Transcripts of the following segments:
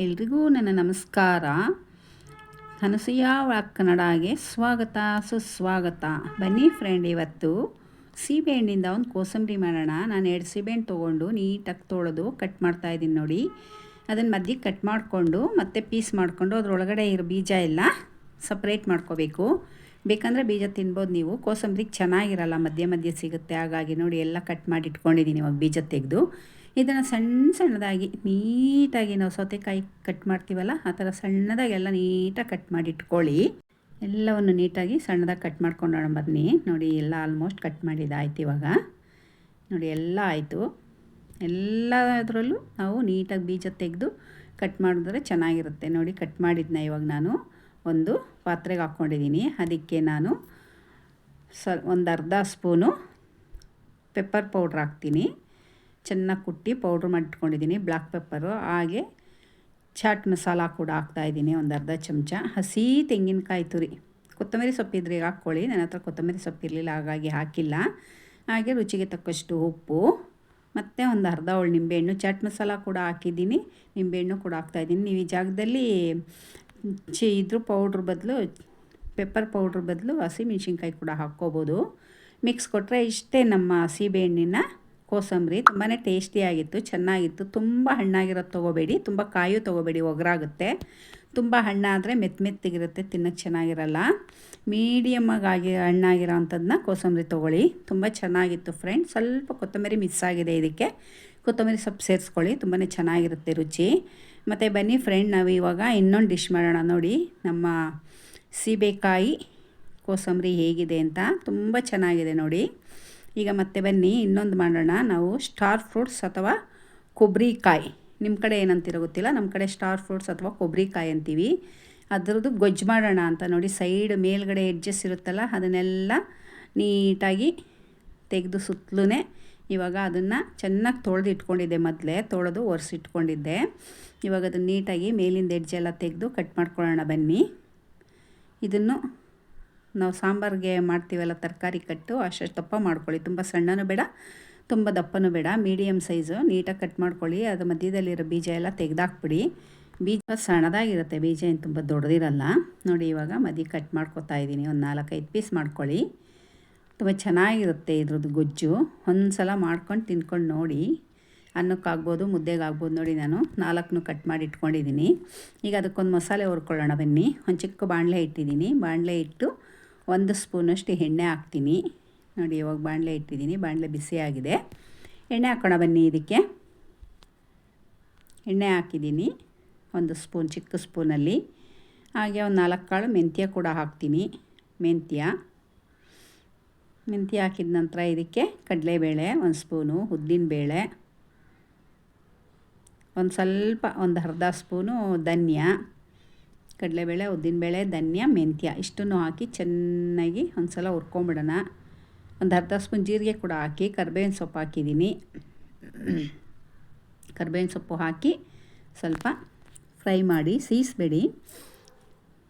ಎಲ್ರಿಗೂ ನನ್ನ ನಮಸ್ಕಾರ. ಅನಸೂಯ ವಾಕ್ ಕನ್ನಡಗೆ ಸ್ವಾಗತ, ಸುಸ್ವಾಗತ. ಬನ್ನಿ ಫ್ರೆಂಡ್ ಇವತ್ತು ಸೀಬೆಹಣ್ಣಿಂದ ಒಂದು ಕೋಸಂಬರಿ ಮಾಡೋಣ. ನಾನು ಎರಡು ಸೀಬೆಹಣ್ಣು ತೊಗೊಂಡು ನೀಟಾಗಿ ತೊಳೆದು ಕಟ್ ಮಾಡ್ತಾ ಇದ್ದೀನಿ ನೋಡಿ. ಅದನ್ನು ಮಧ್ಯೆ ಕಟ್ ಮಾಡಿಕೊಂಡು ಮತ್ತೆ ಪೀಸ್ ಮಾಡಿಕೊಂಡು ಅದರೊಳಗಡೆ ಇರೋ ಬೀಜ ಎಲ್ಲ ಸಪ್ರೇಟ್ ಮಾಡ್ಕೋಬೇಕು. ಬೇಕಂದರೆ ಬೀಜ ತಿನ್ಬೋದು ನೀವು. ಕೋಸಂಬರಿಗೆ ಚೆನ್ನಾಗಿರಲ್ಲ, ಮಧ್ಯೆ ಮಧ್ಯೆ ಸಿಗುತ್ತೆ. ಹಾಗಾಗಿ ನೋಡಿ ಎಲ್ಲ ಕಟ್ ಮಾಡಿ ಇಟ್ಕೊಂಡಿದ್ದೀನಿ ಇವಾಗ ಬೀಜ ತೆಗೆದು. ಇದನ್ನು ಸಣ್ಣ ಸಣ್ಣದಾಗಿ, ನೀಟಾಗಿ ನಾವು ಸೌತೆಕಾಯಿ ಕಟ್ ಮಾಡ್ತೀವಲ್ಲ, ಆ ಥರ ಸಣ್ಣದಾಗಿ ಎಲ್ಲ ನೀಟಾಗಿ ಕಟ್ ಮಾಡಿ ಇಟ್ಕೊಳ್ಳಿ ಎಲ್ಲವನ್ನು ನೀಟಾಗಿ ಸಣ್ಣದಾಗಿ ಕಟ್ ಮಾಡ್ಕೊಂಡೋಣ ಬನ್ನಿ. ನೋಡಿ, ಎಲ್ಲ ಆಲ್ಮೋಸ್ಟ್ ಕಟ್ ಮಾಡಿದ್ದಾಯ್ತು ಇವಾಗ. ನೋಡಿ, ಎಲ್ಲ ಆಯಿತು. ಎಲ್ಲದರಲ್ಲೂ ನಾವು ನೀಟಾಗಿ ಬೀಜ ತೆಗೆದು ಕಟ್ ಮಾಡಿದ್ರೆ ಚೆನ್ನಾಗಿರುತ್ತೆ. ನೋಡಿ ಕಟ್ ಮಾಡಿದ್ನ ಇವಾಗ ನಾನು. ಒಂದು ಪಾತ್ರೆಗೆ ಹಾಕ್ಕೊಂಡಿದ್ದೀನಿ. ಅದಕ್ಕೆ ನಾನು ಸ, ಒಂದು ಅರ್ಧ ಸ್ಪೂನು ಪೆಪ್ಪರ್ ಪೌಡ್ರ್ ಹಾಕ್ತೀನಿ. ಚೆನ್ನಾಗಿ ಕುಟ್ಟಿ ಪೌಡ್ರ್ ಮಾಡಿಟ್ಕೊಂಡಿದ್ದೀನಿ ಬ್ಲ್ಯಾಕ್ ಪೆಪ್ಪರು ಹಾಗೆ ಚಾಟ್ ಮಸಾಲ ಕೂಡ ಹಾಕ್ತಾಯಿದ್ದೀನಿ ಒಂದು ಅರ್ಧ ಚಮಚ. ಹಸಿ ತೆಂಗಿನಕಾಯಿ ತುರಿ. ಕೊತ್ತಂಬರಿ ಸೊಪ್ಪಿದ್ರೆ ಹಾಕ್ಕೊಳ್ಳಿ ನನ್ನ ಹತ್ರ ಕೊತ್ತಂಬರಿ ಸೊಪ್ಪಿರಲಿಲ್ಲ ಹಾಗಾಗಿ ಹಾಕಿಲ್ಲ. ಹಾಗೆ ರುಚಿಗೆ ತಕ್ಕಷ್ಟು ಉಪ್ಪು, ಮತ್ತು ಒಂದು ಅರ್ಧ ಒಳ್ಳೆ ನಿಂಬೆಹಣ್ಣು ಚಾಟ್ ಮಸಾಲ ಕೂಡ ಹಾಕಿದ್ದೀನಿ, ನಿಂಬೆಹಣ್ಣು ಕೂಡ ಹಾಕ್ತಾಯಿದ್ದೀನಿ ನೀವು ಈ ಜಾಗದಲ್ಲಿ ಚಿ, ಇದ್ರ ಪೌಡ್ರ್ ಬದಲು ಪೆಪ್ಪರ್ ಪೌಡ್ರ್ ಬದಲು ಹಸಿಮೆಣ್ಸಿನ್ಕಾಯಿ ಕೂಡ ಹಾಕ್ಕೋಬೋದು. ಮಿಕ್ಸ್ ಕೊಟ್ಟರೆ ಇಷ್ಟೇ ನಮ್ಮ ಸೀಬೆಹಣ್ಣಿನ ಕೋಸಂಬರಿ ತುಂಬಾ ಟೇಸ್ಟಿಯಾಗಿತ್ತು, ಚೆನ್ನಾಗಿತ್ತು. ತುಂಬ ಹಣ್ಣಾಗಿರೋದು ತೊಗೋಬೇಡಿ, ತುಂಬ ಕಾಯು ತೊಗೋಬೇಡಿ, ಒಗರಾಗುತ್ತೆ. ತುಂಬ ಹಣ್ಣಾದರೆ ಮೆತ್ತ ಮೆತ್ತಗಿರುತ್ತೆ ತಿನ್ನೋಕ್ಕೆ ಚೆನ್ನಾಗಿರಲ್ಲ. ಮೀಡಿಯಮ್ಮಾಗಿ ಹಣ್ಣಾಗಿರೋ ಅಂಥದ್ದನ್ನ ಕೋಸಂಬರಿ ತೊಗೊಳ್ಳಿ. ತುಂಬ ಚೆನ್ನಾಗಿತ್ತು ಫ್ರೆಂಡ್ ಸ್ವಲ್ಪ ಕೊತ್ತಂಬರಿ ಮಿಸ್ ಆಗಿದೆ ಇದಕ್ಕೆ. ಕೊತ್ತಂಬರಿ ಸೊಪ್ಪು ಸೇರಿಸ್ಕೊಳ್ಳಿ ತುಂಬಾ ಚೆನ್ನಾಗಿರುತ್ತೆ ರುಚಿ. ಮತ್ತು ಬನ್ನಿ ಫ್ರೆಂಡ್ ನಾವು ಇವಾಗ ಇನ್ನೊಂದು ಡಿಶ್ ಮಾಡೋಣ. ನೋಡಿ, ನಮ್ಮ ಸೀಬೆಕಾಯಿ ಕೋಸಂಬರಿ ಹೇಗಿದೆ ಅಂತ. ತುಂಬ ಚೆನ್ನಾಗಿದೆ ನೋಡಿ. ಈಗ ಮತ್ತೆ ಬನ್ನಿ, ಇನ್ನೊಂದು ಮಾಡೋಣ. ನಾವು ಸ್ಟಾರ್ ಫ್ರೂಟ್ಸ್ ಅಥವಾ ಕೊಬ್ಬರಿಕಾಯಿ ನಿಮ್ಮ ಕಡೆ ಏನಂತಿರೋ ಗೊತ್ತಿಲ್ಲ ನಮ್ಮ ಕಡೆ ಸ್ಟಾರ್ ಫ್ರೂಟ್ಸ್ ಅಥವಾ ಕೊಬ್ಬರಿಕಾಯಿ ಅಂತೀವಿ. ಅದರದ್ದು ಗೊಜ್ಜು ಮಾಡೋಣ ಅಂತ ನೋಡಿ ಸೈಡ್ ಮೇಲ್ಗಡೆ ಎಡ್ಜಸ್ ಇರುತ್ತಲ್ಲ, ಅದನ್ನೆಲ್ಲ ನೀಟಾಗಿ ತೆಗೆದು ಸುತ್ತಲೂ ಇವಾಗ ಅದನ್ನು ಚೆನ್ನಾಗಿ ತೊಳೆದು ಇಟ್ಕೊಂಡಿದ್ದೆ ಮೊದಲೇ, ತೊಳೆದು ಒರೆಸಿಟ್ಕೊಂಡಿದ್ದೆ. ಇವಾಗ ಅದನ್ನು ನೀಟಾಗಿ ಮೇಲಿಂದ ಎಡ್ಜೆಲ್ಲ ತೆಗೆದು ಕಟ್ ಮಾಡ್ಕೊಳ್ಳೋಣ ಬನ್ನಿ. ಇದನ್ನು ನಾವು ಸಾಂಬಾರಿಗೆ ಮಾಡ್ತೀವಲ್ಲ ತರಕಾರಿ ಕಟ್ಟು ಅಷ್ಟು ದಪ್ಪ ಮಾಡ್ಕೊಳ್ಳಿ. ತುಂಬ ಸಣ್ಣನೂ ಬೇಡ, ತುಂಬ ದಪ್ಪನೂ ಬೇಡ. ಮೀಡಿಯಮ್ ಸೈಜು, ನೀಟಾಗಿ ಕಟ್ ಮಾಡ್ಕೊಳ್ಳಿ. ಅದು ಮಧ್ಯದಲ್ಲಿರೋ ಬೀಜ ಎಲ್ಲ ತೆಗೆದಾಕ್ಬಿಡಿ. ಬೀಜ ಸಣ್ಣದಾಗಿರುತ್ತೆ, ಬೀಜ ಏನು ತುಂಬ ದೊಡ್ಡದಿರಲ್ಲ. ನೋಡಿ, ಇವಾಗ ಮದಿ ಕಟ್ ಮಾಡ್ಕೊತಾ ಇದ್ದೀನಿ. ಒಂದು ನಾಲ್ಕೈದು ಪೀಸ್ ಮಾಡ್ಕೊಳ್ಳಿ. ತುಂಬ ಚೆನ್ನಾಗಿರುತ್ತೆ ಇದ್ರದ್ದು ಗೊಜ್ಜು. ಒಂದು ಸಲ ಮಾಡ್ಕೊಂಡು ತಿನ್ಕೊಂಡು ನೋಡಿ. ಅನ್ನಕ್ಕಾಗ್ಬೋದು, ಮುದ್ದೆಗಾಗ್ಬೋದು ನೋಡಿ ನಾನು. ನಾಲ್ಕನ್ನು ಕಟ್ ಮಾಡಿ ಇಟ್ಕೊಂಡಿದ್ದೀನಿ. ಈಗ ಅದಕ್ಕೊಂದು ಮಸಾಲೆ ಹುರ್ಕೊಳ್ಳೋಣ ಬನ್ನಿ. ಒಂದು ಚಿಕ್ಕ ಬಾಣಲೆ ಇಟ್ಟಿದ್ದೀನಿ. ಬಾಣಲೆ ಇಟ್ಟು ಒಂದು ಸ್ಪೂನಷ್ಟು ಎಣ್ಣೆ ಹಾಕ್ತೀನಿ. ನೋಡಿ, ಇವಾಗ ಬಾಣಲೆ ಇಟ್ಟಿದ್ದೀನಿ. ಬಾಣಲೆ ಬಿಸಿಯಾಗಿದೆ ಎಣ್ಣೆ ಹಾಕೋಣ ಬನ್ನಿ ಇದಕ್ಕೆ. ಎಣ್ಣೆ ಹಾಕಿದ್ದೀನಿ. ಒಂದು ಸ್ಪೂನ್, ಚಿಕ್ಕ ಸ್ಪೂನಲ್ಲಿ. ಹಾಗೆ ಒಂದು ನಾಲ್ಕು ಕಾಳು ಮೆಂತ್ಯ ಕೂಡ ಹಾಕ್ತೀನಿ. ಮೆಂತ್ಯ. ಮೆಂತ್ಯ ಹಾಕಿದ ನಂತರ ಇದಕ್ಕೆ ಕಡಲೆಬೇಳೆ, ಒಂದು ಸ್ಪೂನು, ಉದ್ದಿನಬೇಳೆ, ಒಂದು ಸ್ವಲ್ಪ, ಒಂದು ಅರ್ಧ ಸ್ಪೂನು ಧನ್ಯ. ಕಡಲೆಬೇಳೆ, ಉದ್ದಿನಬೇಳೆ, ಧನ್ಯ, ಮೆಂತ್ಯ ಇಷ್ಟನ್ನು ಹಾಕಿ ಚೆನ್ನಾಗಿ ಒಂದು ಸಲ ಹುರ್ಕೊಂಬಿಡೋಣ. ಒಂದು ಅರ್ಧ ಸ್ಪೂನ್ ಜೀರಿಗೆ ಕೂಡ ಹಾಕಿ, ಕರ್ಬೇವಿನ ಸೊಪ್ಪು ಹಾಕಿದ್ದೀನಿ. ಕರ್ಬೇವಿನ ಸೊಪ್ಪು ಹಾಕಿ ಸ್ವಲ್ಪ ಫ್ರೈ ಮಾಡಿ ಸೀಸ್ಬೇಡಿ.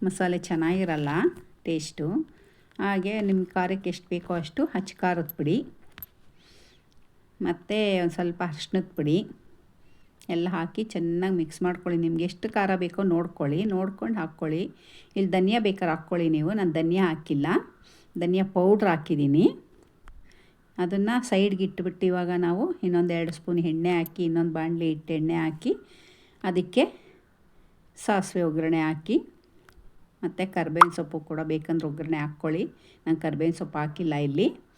ಮಸಾಲೆ ಚೆನ್ನಾಗಿರಲ್ಲ, ಟೇಸ್ಟು. ಹಾಗೆ ನಿಮ್ಮ ಖಾರಕ್ಕೆ ಎಷ್ಟು ಬೇಕೋ ಅಷ್ಟು ಹಚ್ಚಿ ಖಾರದ ಪುಡಿ. ಮತ್ತು ಒಂದು ಸ್ವಲ್ಪ ಅರ್ಶಿನದ ಪುಡಿ. ಎಲ್ಲ ಹಾಕಿ ಚೆನ್ನಾಗಿ ಮಿಕ್ಸ್ ಮಾಡ್ಕೊಳ್ಳಿ. ನಿಮ್ಗೆ ಎಷ್ಟು ಖಾರ ಬೇಕೋ ನೋಡ್ಕೊಳ್ಳಿ. ನೋಡ್ಕೊಂಡು ಹಾಕ್ಕೊಳ್ಳಿ. ಇಲ್ಲಿ ಧನಿಯಾ ಬೇಕಾದ್ರೆ ಹಾಕ್ಕೊಳ್ಳಿ ನೀವು. ನಾನು ಧನಿಯಾ ಹಾಕಿಲ್ಲ. ಧನಿಯಾ ಪೌಡ್ರ್ ಹಾಕಿದ್ದೀನಿ. ಅದನ್ನು ಸೈಡ್ಗೆ ಇಟ್ಬಿಟ್ಟು ಇವಾಗ ನಾವು ಇನ್ನೊಂದು ಎರಡು ಸ್ಪೂನ್ ಎಣ್ಣೆ ಹಾಕಿ, ಇನ್ನೊಂದು ಬಾಣಲಿ ಇಟ್ಟು ಎಣ್ಣೆ ಹಾಕಿ, ಅದಕ್ಕೆ ಸಾಸಿವೆ ಒಗ್ಗರಣೆ ಹಾಕಿ, ಮತ್ತು ಕರ್ಬೇವಿನ ಸೊಪ್ಪು ಕೂಡ ಬೇಕಂದ್ರೆ ಒಗ್ಗರಣೆ ಹಾಕ್ಕೊಳ್ಳಿ. ನಾನು ಕರ್ಬೇವಿನ ಸೊಪ್ಪು ಹಾಕಿಲ್ಲ ಇಲ್ಲಿ.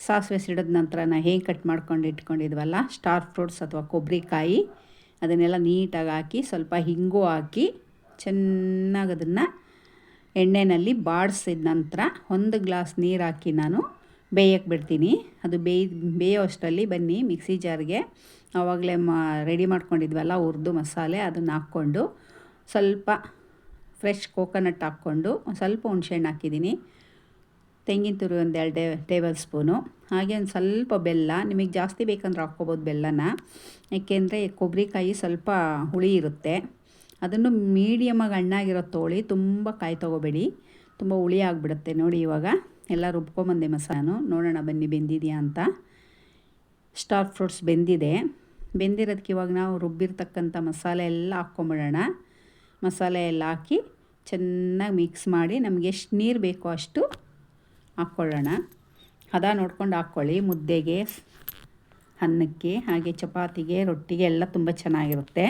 ಸಾಸಿವೆ ಸಿಡಿದ ನಂತರ ನಾ ಹೇಗೆ ಕಟ್ ಮಾಡ್ಕೊಂಡು ಇಟ್ಕೊಂಡಿದ್ವಲ್ಲ, ಸ್ಟಾರ್ ಫ್ರೂಟ್ಸ್ ಅಥವಾ ಕೊಬ್ಬರಿಕಾಯಿ, ಅದನ್ನೆಲ್ಲ ನೀಟಾಗಿ ಹಾಕಿ, ಸ್ವಲ್ಪ ಹಿಂಗು ಹಾಕಿ, ಚೆನ್ನಾಗಿ ಅದನ್ನು ಎಣ್ಣೆಯಲ್ಲಿ ಬಾಡಿಸಿದ ನಂತರ ಒಂದು ಗ್ಲಾಸ್ ನೀರು ಹಾಕಿ ನಾನು ಬೇಯಕ್ಕೆ ಬಿಡ್ತೀನಿ. ಅದು ಬೇಯ್, ಬೇಯೋ ಅಷ್ಟರಲ್ಲಿ ಬನ್ನಿ, ಮಿಕ್ಸಿ ಜಾರ್ಗೆ. ಆವಾಗಲೇ ಮಾ, ರೆಡಿ ಮಾಡ್ಕೊಂಡಿದ್ವಲ್ಲ ಹುರಿದು ಮಸಾಲೆ, ಅದನ್ನು ಹಾಕ್ಕೊಂಡು ಸ್ವಲ್ಪ ಫ್ರೆಶ್ ಕೋಕೋನಟ್ ಹಾಕ್ಕೊಂಡು ಸ್ವಲ್ಪ ಹುಣ್ಸೆಹಣ್ಣು ಹಾಕಿದ್ದೀನಿ. ತೆಂಗಿನ ತುರಿ ಒಂದು ಎರಡು ಟೇಬಲ್ ಸ್ಪೂನು. ಹಾಗೆ ಒಂದು ಸ್ವಲ್ಪ ಬೆಲ್ಲ, ನಿಮಗೆ ಜಾಸ್ತಿ ಬೇಕಂದ್ರೆ ಹಾಕ್ಕೋಬೋದು ಬೆಲ್ಲನ. ಏಕೆಂದರೆ ಕೊಬ್ಬರಿಕಾಯಿ ಸ್ವಲ್ಪ ಹುಳಿ ಇರುತ್ತೆ. ಅದನ್ನು ಮೀಡಿಯಮಾಗಿ ಹಣ್ಣಾಗಿರೋ ತೋಳಿ ತುಂಬ ಕಾಯಿ ತೊಗೋಬೇಡಿ. ತುಂಬ ಹುಳಿ ಆಗಿಬಿಡುತ್ತೆ ನೋಡಿ ಇವಾಗ. ಎಲ್ಲ ರುಬ್ಕೊಂಬಂದೆ ಮಸಾನು ನೋಡೋಣ ಬನ್ನಿ ಬೆಂದಿದೆಯಾ ಅಂತ. ಸ್ಟಾರ್ ಫ್ರೂಟ್ಸ್ ಬೆಂದಿದೆ. ಬೆಂದಿರೋದಕ್ಕೆ ಇವಾಗ ನಾವು ರುಬ್ಬಿರ್ತಕ್ಕಂಥ ಮಸಾಲೆ ಎಲ್ಲ ಹಾಕ್ಕೊಂಬಿಡೋಣ. ಮಸಾಲೆ ಎಲ್ಲ ಹಾಕಿ ಚೆನ್ನಾಗಿ ಮಿಕ್ಸ್ ಮಾಡಿ ನಮಗೆ ಎಷ್ಟು ನೀರು ಬೇಕೋ ಅಷ್ಟು ಹಾಕ್ಕೊಳ್ಳೋಣ. ಹದ ನೋಡ್ಕೊಂಡು ಹಾಕ್ಕೊಳ್ಳಿ. ಮುದ್ದೆಗೆ, ಅನ್ನಕ್ಕೆ, ಹಾಗೆ ಚಪಾತಿಗೆ, ರೊಟ್ಟಿಗೆ ಎಲ್ಲ ತುಂಬ ಚೆನ್ನಾಗಿರುತ್ತೆ.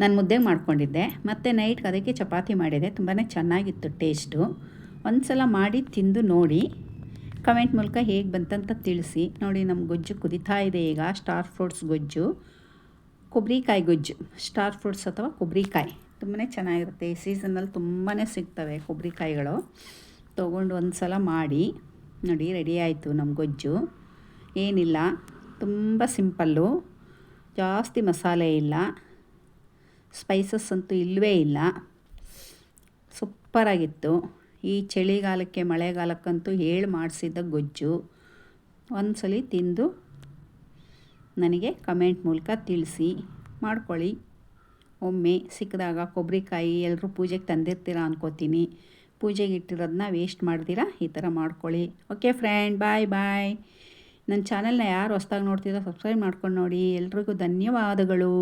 ನಾನು ಮುದ್ದೆಗೆ ಮಾಡ್ಕೊಂಡಿದ್ದೆ. ಮತ್ತು ನೈಟ್ಗೆ ಅದಕ್ಕೆ ಚಪಾತಿ ಮಾಡಿದೆ. ತುಂಬಾ ಚೆನ್ನಾಗಿತ್ತು ಟೇಸ್ಟು. ಒಂದು ಸಲ ಮಾಡಿ ತಿಂದು ನೋಡಿ. ಕಮೆಂಟ್ ಮೂಲಕ ಹೇಗೆ ಬಂತಂತ ತಿಳಿಸಿ. ನೋಡಿ ನಮ್ಮ ಗೊಜ್ಜು ಕುದಿತಾ ಇದೆ ಈಗ. ಸ್ಟಾರ್ ಫ್ರೂಟ್ಸ್ ಗೊಜ್ಜು. ಕೊಬ್ಬರಿಕಾಯಿ ಗೊಜ್ಜು. ಸ್ಟಾರ್ ಫ್ರೂಟ್ಸ್ ಅಥವಾ ಕೊಬ್ಬರಿಕಾಯಿ ತುಂಬಾ ಚೆನ್ನಾಗಿರುತ್ತೆ. ಈ ಸೀಸನಲ್ಲಿ ತುಂಬಾ ಸಿಗ್ತವೆ ಕೊಬ್ಬರಿಕಾಯಿಗಳು ತೊಗೊಂಡು ಒಂದು ಸಲ ಮಾಡಿ. ನೋಡಿ ರೆಡಿ ಆಯಿತು ನಮ್ಮ ಗೊಜ್ಜು. ಏನಿಲ್ಲ, ತುಂಬ ಸಿಂಪಲ್ಲು. ಜಾಸ್ತಿ ಮಸಾಲೆ ಇಲ್ಲ. ಸ್ಪೈಸಸ್ ಅಂತೂ ಇಲ್ಲವೇ ಇಲ್ಲ. ಸೂಪರಾಗಿತ್ತು. ಈ ಚಳಿಗಾಲಕ್ಕೆ, ಮಳೆಗಾಲಕ್ಕಂತೂ ಹೇಳಿ ಮಾಡಿಸಿದ್ದ ಗೊಜ್ಜು. ಒಂದು ಸಲ ತಿಂದು ನನಗೆ ಕಮೆಂಟ್ ಮೂಲಕ ತಿಳಿಸಿ. ಮಾಡ್ಕೊಳ್ಳಿ. ಒಮ್ಮೆ ಸಿಕ್ಕಿದಾಗ ಕೊಬ್ಬರಿಕಾಯಿ ಎಲ್ಲರೂ ಪೂಜೆಗೆ ತಂದಿರ್ತೀರ ಅನ್ಕೋತೀನಿ. ಪೂಜೆಗೆ ಇಟ್ಟಿರೋದನ್ನ ವೇಸ್ಟ್ ಮಾಡ್ತೀರಾ? ಈ ಥರ ಮಾಡ್ಕೊಳ್ಳಿ. ಓಕೆ ಫ್ರೆಂಡ್ ಬಾಯ್ ಬಾಯ್ ನನ್ನ ಚಾನಲ್ನ ಯಾರು ಹೊಸ್ದಾಗಿ ನೋಡ್ತೀರೋ ಸಬ್ಸ್ಕ್ರೈಬ್ ಮಾಡ್ಕೊಂಡು ನೋಡಿ. ಎಲ್ರಿಗೂ ಧನ್ಯವಾದಗಳು.